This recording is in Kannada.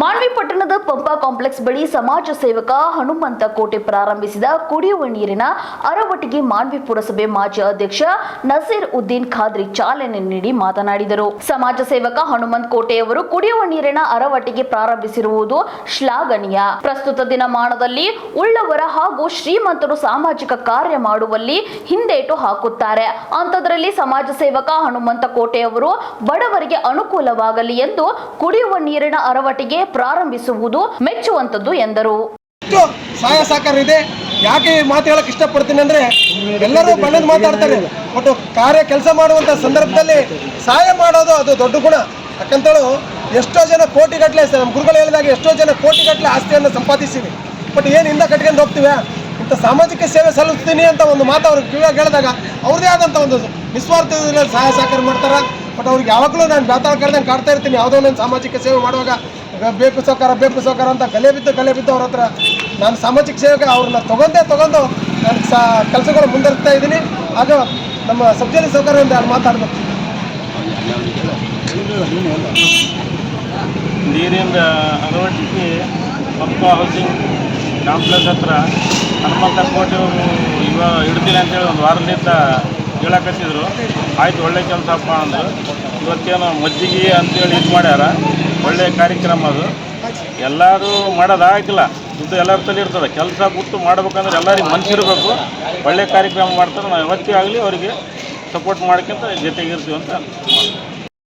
ಮಾನ್ವಿ ಪಟ್ಟಣದ ಪಂಪಾ ಕಾಂಪ್ಲೆಕ್ಸ್ ಬಳಿ ಸಮಾಜ ಸೇವಕ ಹನುಮಂತ ಕೋಟೆ ಪ್ರಾರಂಭಿಸಿದ ಕುಡಿಯುವ ನೀರಿನ ಅರವಟ್ಟಿಗೆ ಮಾನ್ವಿ ಪುರಸಭೆ ಮಾಜಿ ಅಧ್ಯಕ್ಷ ನಸೀರ್ ಉದ್ದೀನ್ ಖಾದ್ರಿ ಚಾಲನೆ ನೀಡಿ ಮಾತನಾಡಿದರು. ಸಮಾಜ ಸೇವಕ ಹನುಮಂತ ಕೋಟೆಯವರು ಕುಡಿಯುವ ನೀರಿನ ಅರವಟ್ಟಿಗೆ ಪ್ರಾರಂಭಿಸಿರುವುದು ಶ್ಲಾಘನೀಯ. ಪ್ರಸ್ತುತ ದಿನಮಾನದಲ್ಲಿ ಉಳ್ಳವರ ಹಾಗೂ ಶ್ರೀಮಂತರು ಸಾಮಾಜಿಕ ಕಾರ್ಯ ಮಾಡುವಲ್ಲಿ ಹಿಂದೇಟು ಹಾಕುತ್ತಾರೆ. ಅಂಥದ್ರಲ್ಲಿ ಸಮಾಜ ಸೇವಕ ಹನುಮಂತ ಕೋಟೆಯವರು ಬಡವರಿಗೆ ಅನುಕೂಲವಾಗಲಿ ಎಂದು ಕುಡಿಯುವ ನೀರಿನ ಅರವಟ್ಟಿಗೆ ಪ್ರಾರಂಭಿಸುವುದು ಮೆಚ್ಚುವಂತದ್ದು ಎಂದರು. ಸಹಾಯ ಸಹಕಾರ ಇದೆ. ಯಾಕೆ ಈ ಮಾತು ಹೇಳಕ್ ಇಷ್ಟಪಡ್ತೀನಿ ಅಂದ್ರೆ ಎಲ್ಲರೂ ಬಣ್ಣದ ಮಾತಾಡ್ತಾರೆ. ಒಟ್ಟು ಕಾರ್ಯ ಕೆಲಸ ಮಾಡುವಂತ ಸಂದರ್ಭದಲ್ಲಿ ಸಹಾಯ ಮಾಡೋದು ಅದು ದೊಡ್ಡ ಗುಣ. ಯಾಕಂತೇಳು, ಎಷ್ಟೋ ಜನ ಕೋಟಿಗಟ್ಟಲೆ ನಮ್ಮ ಗುರುಗಳು ಹೇಳಿದಾಗ ಎಷ್ಟೋ ಜನ ಕೋಟಿಗಟ್ಟಲೆ ಆಸ್ತಿಯನ್ನು ಸಂಪಾದಿಸಿವಿ. ಬಟ್ ಏನು ಹಿಂದೆ ಕಟ್ಕೊಂಡು ಹೋಗ್ತೀವಿ? ಇಂಥ ಸಾಮಾಜಿಕ ಸೇವೆ ಸಲ್ಲಿಸ್ತೀನಿ ಅಂತ ಒಂದು ಮಾತು ಅವ್ರಿಗೆ ಕಿವಿಯಾಗಿ ಹೇಳಿದಾಗ ಅವ್ರದೇ ಆದಂಥ ಒಂದು ನಿಸ್ವಾರ್ಥದಲ್ಲಿ ಸಹಾಯ ಸಹಕಾರ ಮಾಡ್ತಾರೆ. ಬಟ್ ಅವ್ರಿಗೆ ಯಾವಾಗಲೂ ನಾನು ಬ್ಯಾತಾಳ ಕರೆದಂಗೆ ಕಾಡ್ತಾ ಇರ್ತೀನಿ. ಯಾವುದೋ ಒಂದು ಸಾಮಾಜಿಕ ಸೇವೆ ಮಾಡುವಾಗ ಈಗ ಬೇಕು ಸಹಕಾರ ಬೇಕು ಸಹಕಾರ ಅಂತ ಕಲೆ ಬಿದ್ದು ಕಲೆ ಬಿದ್ದು ಅವ್ರ ಹತ್ರ ನಾನು ಸಾಮಾಜಿಕ ಸೇವೆಗೆ ಅವ್ರನ್ನ ತಗೊಂಡೆ, ತಗೊಂಡು ನಾನು ಸಾ ಕೆಲಸಗಳು ಮುಂದುವರಿಸ್ತಾ ಇದ್ದೀನಿ. ಆಗ ನಮ್ಮ ಸಹಕಾರ ಒಂದು ಎರಡು ಮಾತಾಡ್ಬೇಕು? ನೀರಿನ ಅಳವಡಿಕೆ ಪಕ್ಕ ಹೌಸಿಂಗ್ ಕಾಂಪ್ಲೆಕ್ಸ್ ಹತ್ರ ಹನುಮಂತ ಕೋಟೆ ಇವ ಇಡ್ತೀನಿ ಅಂತೇಳಿ ಒಂದು ವಾರದಿಂದ ಹೇಳಕತ್ತಿದ್ರು. ಆಯ್ತು, ಒಳ್ಳೆ ಕೆಲಸಪ್ಪ ಅಂದರು. ಇವತ್ತೇನೋ ಮಜ್ಜಿಗೆ ಅಂತೇಳಿ ಇದು ಮಾಡ್ಯಾರ. ಒಳ್ಳೆ ಕಾರ್ಯಕ್ರಮ ಅದು. ಎಲ್ಲರೂ ಮಾಡೋದಾಗಿಲ್ಲ ಇದು ಎಲ್ಲರ ತಲೆ ಇರ್ತದೆ. ಕೆಲಸ ಬಿಟ್ಟು ಮಾಡ್ಬೇಕಂದ್ರೆ ಎಲ್ಲರಿಗೂ ಮನಸ್ಸಿರಬೇಕು ಒಳ್ಳೆ ಕಾರ್ಯಕ್ರಮ ಮಾಡ್ತಾರೆ. ನಾವು ಯಾವತ್ತೇ ಆಗಲಿ ಅವರಿಗೆ ಸಪೋರ್ಟ್ ಮಾಡ್ಕೊಂತ ಜೊತೆಗಿರ್ತೀವಿ ಅಂತ